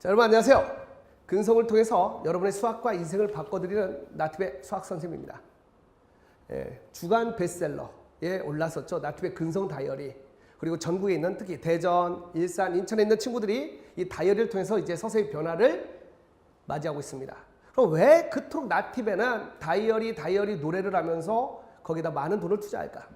자, 여러분 안녕하세요. 근성을 통해서 여러분의 수학과 인생을 바꿔드리는 나트의 수학 선생님입니다. 예, 주간 베스트셀러에 올랐었죠. 나트의 근성 다이어리. 그리고 전국에 있는 특히 대전, 일산, 인천에 있는 친구들이 이 다이어리를 통해서 이제 서서히 변화를 맞이하고 있습니다. 그럼 왜 그토록 나팁에는 다이어리, 다이어리 노래를 하면서 거기다 많은 돈을 투자할까?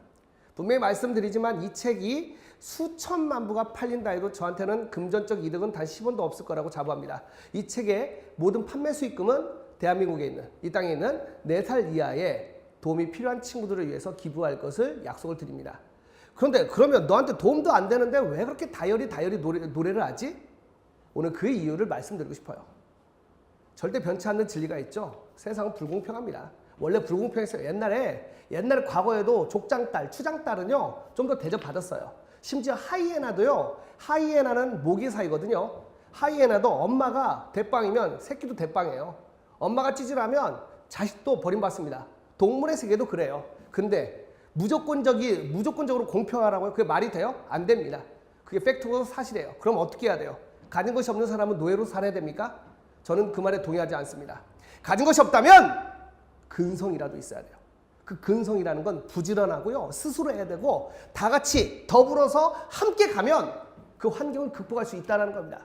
분명히 말씀드리지만 이 책이 수천만 부가 팔린다 해도 저한테는 금전적 이득은 단 10원도 없을 거라고 자부합니다. 이 책의 모든 판매 수익금은 대한민국에 있는 이 땅에 있는 4살 이하의 도움이 필요한 친구들을 위해서 기부할 것을 약속을 드립니다. 그런데 그러면 너한테 도움도 안 되는데 왜 그렇게 다이어리 다이어리 노래, 노래를 하지? 오늘 그 이유를 말씀드리고 싶어요. 절대 변치 않는 진리가 있죠. 세상은 불공평합니다. 원래 불공평했어요. 옛날에 옛날에 과거에도 족장딸, 추장딸은요 좀 더 대접받았어요. 심지어 하이에나도요. 하이에나는 모기사이거든요. 하이에나도 엄마가 대빵이면 새끼도 대빵이에요. 엄마가 찌질하면 자식도 버림받습니다. 동물의 세계도 그래요. 근데 무조건적이 무조건적으로 공평하라고요? 그게 말이 돼요? 안 됩니다. 그게 팩트고 사실이에요. 그럼 어떻게 해야 돼요? 가진 것이 없는 사람은 노예로 살아야 됩니까? 저는 그 말에 동의하지 않습니다. 가진 것이 없다면 근성이라도 있어야 돼요. 그 근성이라는 건 부지런하고요. 스스로 해야 되고 다 같이 더불어서 함께 가면 그 환경을 극복할 수 있다는 겁니다.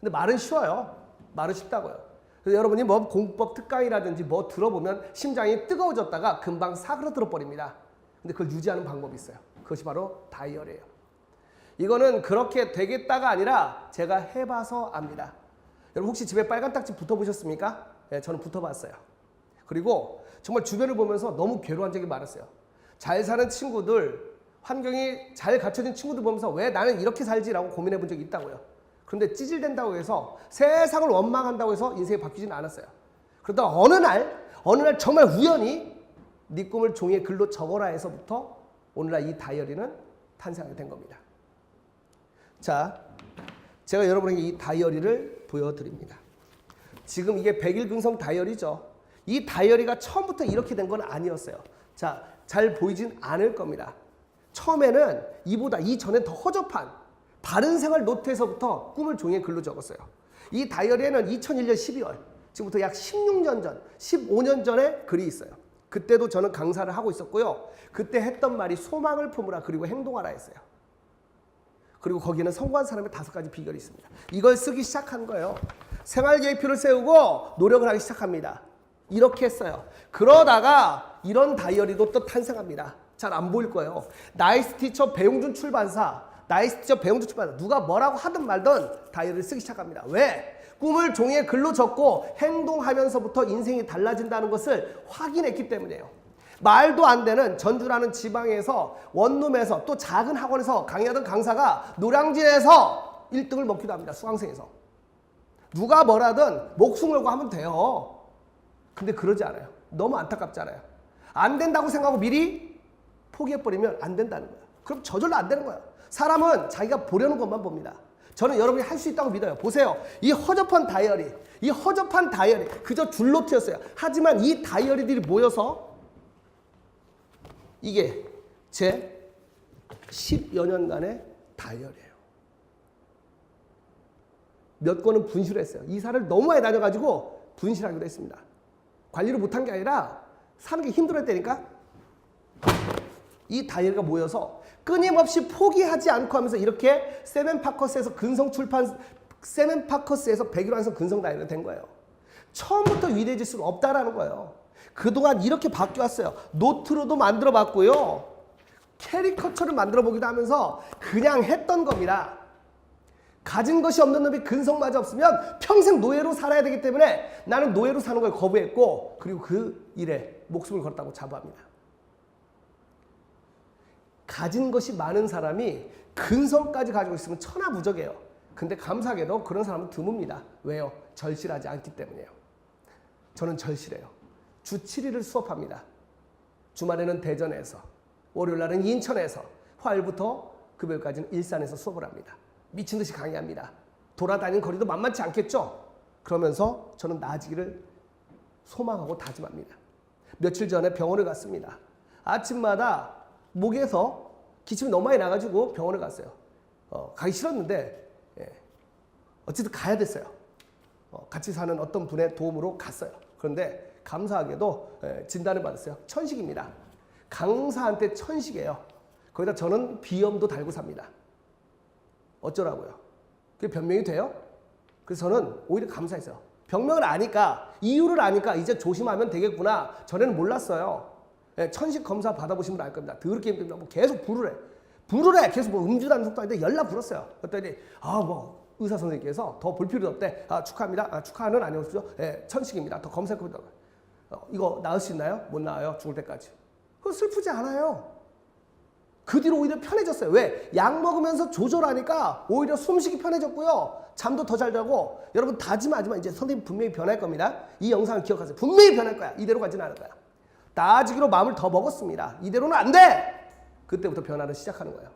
근데 말은 쉬워요. 말은 쉽다고요. 여러분이 뭐 공법 특강이라든지 뭐 들어보면 심장이 뜨거워졌다가 금방 사그러들어 버립니다. 근데 그걸 유지하는 방법이 있어요. 그것이 바로 다이어리예요. 이거는 그렇게 되겠다가 아니라 제가 해봐서 압니다. 여러분 혹시 집에 빨간 딱지 붙어보셨습니까? 네, 저는 붙어봤어요. 그리고 정말 주변을 보면서 너무 괴로운 적이 많았어요. 잘 사는 친구들, 환경이 잘 갖춰진 친구들 보면서 왜 나는 이렇게 살지라고 고민해 본 적이 있다고요. 그런데 찌질된다고 해서 세상을 원망한다고 해서 인생이 바뀌지는 않았어요. 그러다 어느 날, 어느 날 정말 우연히 네 꿈을 종이에 글로 적어라 해서부터 오늘날 이 다이어리는 탄생하게 된 겁니다. 자, 제가 여러분에게 이 다이어리를 보여드립니다. 지금 이게 100일 근성 다이어리죠. 이 다이어리가 처음부터 이렇게 된 건 아니었어요. 자, 잘 보이진 않을 겁니다. 처음에는 이보다 이전에 더 허접한 바른 생활 노트에서부터 꿈을 종이에 글로 적었어요. 이 다이어리에는 2001년 12월, 지금부터 약 16년 전, 15년 전에 글이 있어요. 그때도 저는 강사를 하고 있었고요. 그때 했던 말이 소망을 품으라 그리고 행동하라 했어요. 그리고 거기는 성공한 사람의 다섯 가지 비결이 있습니다. 이걸 쓰기 시작한 거예요. 생활 계획표를 세우고 노력을 하기 시작합니다. 이렇게 했어요. 그러다가 이런 다이어리도 또 탄생합니다. 잘 안 보일 거예요. 나이스 티처 배용준 출판사, 나이스 티처 배용준 출판사 누가 뭐라고 하든 말든 다이어리를 쓰기 시작합니다. 왜? 꿈을 종이에 글로 적고 행동하면서부터 인생이 달라진다는 것을 확인했기 때문이에요. 말도 안 되는 전주라는 지방에서 원룸에서 또 작은 학원에서 강의하던 강사가 노량진에서 1등을 먹기도 합니다. 수강생에서. 누가 뭐라든 목숨 걸고 하면 돼요. 근데 그러지 않아요. 너무 안타깝잖아요. 안 된다고 생각하고 미리 포기해버리면 안 된다는 거예요. 그럼 저절로 안 되는 거예요. 사람은 자기가 보려는 것만 봅니다. 저는 여러분이 할 수 있다고 믿어요. 보세요. 이 허접한 다이어리, 이 허접한 다이어리, 그저 줄노트였어요. 하지만 이 다이어리들이 모여서 이게 제 10여 년간의 다이어리예요. 몇 권은 분실했어요. 이사를 너무 많이 다녀가지고 분실하기도 했습니다. 관리를 못한 게 아니라 사는 게 힘들었다니까 이 다이어리가 모여서 끊임없이 포기하지 않고 하면서 이렇게 세멘파커스에서 근성 출판 세멘파커스에서 100일 완성 근성 다이어리가 된 거예요. 처음부터 위대해질 수는 없다라는 거예요. 그동안 이렇게 바뀌었어요. 노트로도 만들어 봤고요. 캐리커처를 만들어 보기도 하면서 그냥 했던 겁니다. 가진 것이 없는 놈이 근성마저 없으면 평생 노예로 살아야 되기 때문에 나는 노예로 사는 걸 거부했고 그리고 그 일에 목숨을 걸었다고 자부합니다. 가진 것이 많은 사람이 근성까지 가지고 있으면 천하무적이에요. 근데 감사하게도 그런 사람은 드뭅니다. 왜요? 절실하지 않기 때문이에요. 저는 절실해요. 주 7일을 수업합니다. 주말에는 대전에서, 월요일 날은 인천에서, 화요일부터 금요일까지는 일산에서 수업을 합니다. 미친 듯이 강의합니다. 돌아다니는 거리도 만만치 않겠죠? 그러면서 저는 나아지기를 소망하고 다짐합니다. 며칠 전에 병원을 갔습니다. 아침마다 목에서 기침이 너무 많이 나가지고 병원을 갔어요. 어, 가기 싫었는데 예. 어쨌든 가야 됐어요. 어, 같이 사는 어떤 분의 도움으로 갔어요. 그런데 감사하게도 예, 진단을 받았어요. 천식입니다. 강사한테 천식이에요. 거기다 저는 비염도 달고 삽니다. 어쩌라고요? 그게 변명이 돼요? 그래서 저는 오히려 감사했어요. 병명을 아니까 이유를 아니까 이제 조심하면 되겠구나. 전에는 몰랐어요. 예, 천식 검사 받아보시면 알 겁니다. 더럽게 힘듭니다. 뭐 계속 부르래. 부르래. 계속 뭐 음주라는 속도 아닌데 연락 불었어요. 그랬더니 아뭐 의사 선생님께서 더 볼 필요도 없대. 아 축하합니다. 아, 축하는 아니었죠. 예, 천식입니다. 더 검사해 보다. 어, 이거 나을 수 있나요? 못 나아요. 죽을 때까지. 그거 슬프지 않아요. 그 뒤로 오히려 편해졌어요. 왜? 약 먹으면서 조절하니까 오히려 숨쉬기 편해졌고요. 잠도 더 잘 자고 여러분 다짐하지만 이제 선생님 분명히 변할 겁니다. 이 영상을 기억하세요. 분명히 변할 거야. 이대로 가지는 않을 거야. 나아지기로 마음을 더 먹었습니다. 이대로는 안 돼! 그때부터 변화를 시작하는 거예요.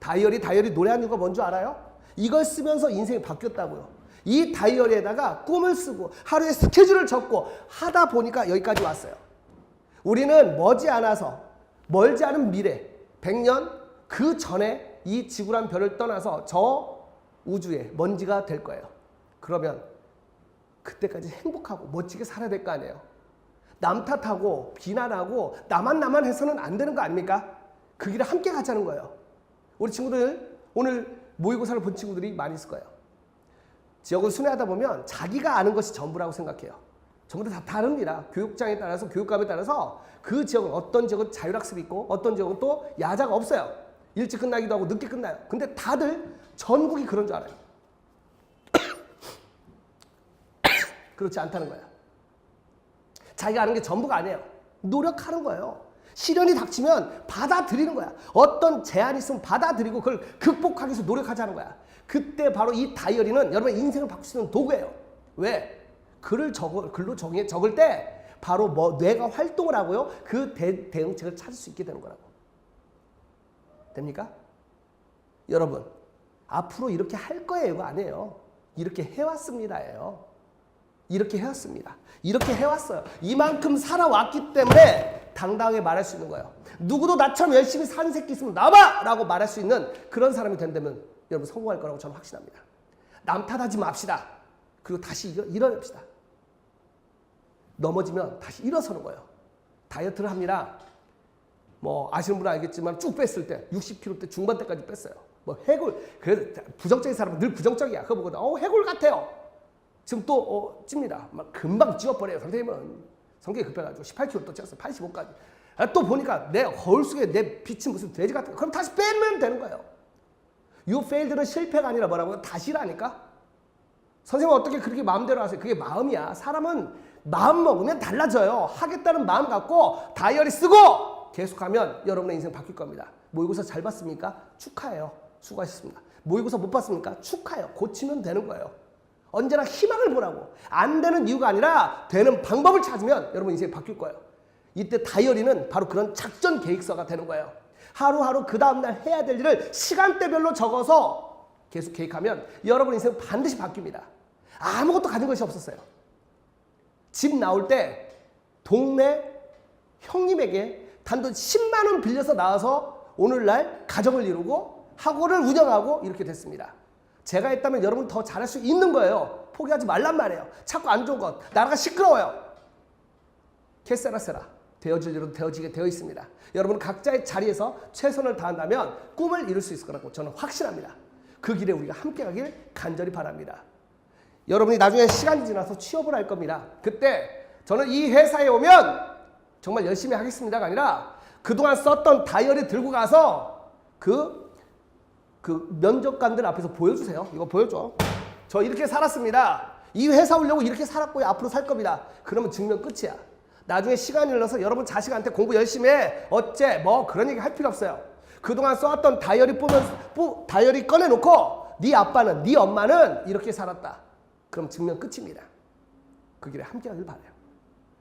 다이어리, 다이어리 노래한 이유가 뭔 줄 알아요? 이걸 쓰면서 인생이 바뀌었다고요. 이 다이어리에다가 꿈을 쓰고 하루에 스케줄을 적고 하다 보니까 여기까지 왔어요. 우리는 머지않아서 멀지 않은 미래 100년 그 전에 이 지구란 별을 떠나서 저 우주의 먼지가 될 거예요. 그러면 그때까지 행복하고 멋지게 살아야 될 거 아니에요. 남 탓하고 비난하고 나만 나만 해서는 안 되는 거 아닙니까? 그 길에 함께 가자는 거예요. 우리 친구들 오늘 모의고사를 본 친구들이 많이 있을 거예요. 지역을 순회하다 보면 자기가 아는 것이 전부라고 생각해요. 전부 다 다릅니다. 교육장에 따라서 교육감에 따라서 그 지역은 어떤 지역은 자율학습이 있고 어떤 지역은 또 야자가 없어요. 일찍 끝나기도 하고 늦게 끝나요. 근데 다들 전국이 그런 줄 알아요. 그렇지 않다는 거야. 자기가 아는 게 전부가 아니에요. 노력하는 거예요. 시련이 닥치면 받아들이는 거야. 어떤 제한이 있으면 받아들이고 그걸 극복하기 위해서 노력하자는 거야. 그때 바로 이 다이어리는 여러분의 인생을 바꿀 수 있는 도구예요. 왜? 글을 적어, 글로 적에 적을 때 바로 뭐 뇌가 활동을 하고요. 그 대, 대응책을 찾을 수 있게 되는 거라고. 됩니까? 여러분, 앞으로 이렇게 할 거예요가 아니에요. 이렇게 해왔습니다예요. 이렇게 해왔습니다. 이렇게 해왔어요. 이만큼 살아왔기 때문에 당당하게 말할 수 있는 거예요. 누구도 나처럼 열심히 산 새끼 있으면 나와! 라고 말할 수 있는 그런 사람이 된다면 여러분 성공할 거라고 저는 확신합니다. 남 탓하지 맙시다. 그리고 다시 일어, 일어납시다. 넘어지면 다시 일어서는 거예요. 다이어트를 합니다. 뭐 아시는 분은 알겠지만 쭉 뺐을 때 60kg 대 중반 때까지 뺐어요. 뭐 해골 그래서 부정적인 사람은 늘 부정적이야. 그거 보고 어 해골 같아요. 지금 또 어, 찝니다. 막 금방 찌워버려요. 선생님은 성격이 급해가지고 18kg 또 쪘어요. 85까지. 아, 또 보니까 내 거울 속에 내 빛이 무슨 돼지 같은 거. 그럼 다시 빼면 되는 거예요. 유 페일드는 실패가 아니라 뭐라고요? 다시라니까? 선생님은 어떻게 그렇게 마음대로 하세요? 그게 마음이야. 사람은 마음 먹으면 달라져요. 하겠다는 마음 갖고 다이어리 쓰고 계속하면 여러분의 인생 바뀔 겁니다. 모의고사 잘 봤습니까? 축하해요. 수고하셨습니다. 모의고사 못 봤습니까? 축하해요. 고치면 되는 거예요. 언제나 희망을 보라고. 안 되는 이유가 아니라 되는 방법을 찾으면 여러분 인생이 바뀔 거예요. 이때 다이어리는 바로 그런 작전 계획서가 되는 거예요. 하루하루 그 다음날 해야 될 일을 시간대별로 적어서 계속 계획하면 여러분 인생 반드시 바뀝니다. 아무것도 가진 것이 없었어요. 집 나올 때 동네 형님에게 단돈 10만 원 빌려서 나와서 오늘날 가정을 이루고 학원을 운영하고 이렇게 됐습니다. 제가 했다면 여러분 더 잘할 수 있는 거예요. 포기하지 말란 말이에요. 자꾸 안 좋은 것. 나라가 시끄러워요. 캐세라세라. 되어질 일은 되어지게 되어 있습니다. 여러분 각자의 자리에서 최선을 다한다면 꿈을 이룰 수 있을 거라고 저는 확신합니다. 그 길에 우리가 함께 가길 간절히 바랍니다. 여러분이 나중에 시간이 지나서 취업을 할 겁니다. 그때 저는 이 회사에 오면 정말 열심히 하겠습니다가 아니라 그동안 썼던 다이어리 들고 가서 그, 그 면접관들 앞에서 보여주세요. 이거 보여줘. 저 이렇게 살았습니다. 이 회사 오려고 이렇게 살았고요. 앞으로 살 겁니다. 그러면 증명 끝이야. 나중에 시간이 흘러서 여러분 자식한테 공부 열심히 해. 어째? 뭐 그런 얘기 할 필요 없어요. 그동안 써왔던 다이어리 보면서 뿌, 다이어리 꺼내놓고 네 아빠는 네 엄마는 이렇게 살았다. 그럼 증명 끝입니다. 그 길에 함께 하길 바래요.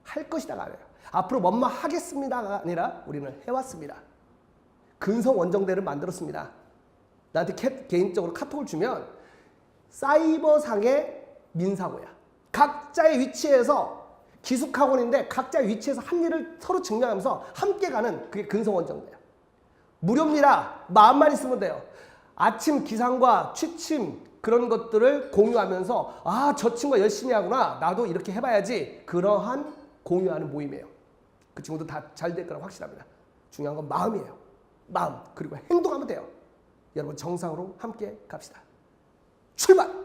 할 것이다가 아니에요. 앞으로 뭐뭐 하겠습니다가 아니라 우리는 해왔습니다. 근성 원정대를 만들었습니다. 나한테 캐, 개인적으로 카톡을 주면 사이버상의 민사고야. 각자의 위치에서 기숙학원인데 각자의 위치에서 한 일을 서로 증명하면서 함께 가는 그게 근성 원정대야. 무료입니다. 마음만 있으면 돼요. 아침 기상과 취침 그런 것들을 공유하면서 아, 저 친구가 열심히 하구나. 나도 이렇게 해봐야지. 그러한 공유하는 모임이에요. 그 친구도 다 잘 될 거라 확실합니다. 중요한 건 마음이에요. 마음. 그리고 행동하면 돼요. 여러분 정상으로 함께 갑시다. 출발!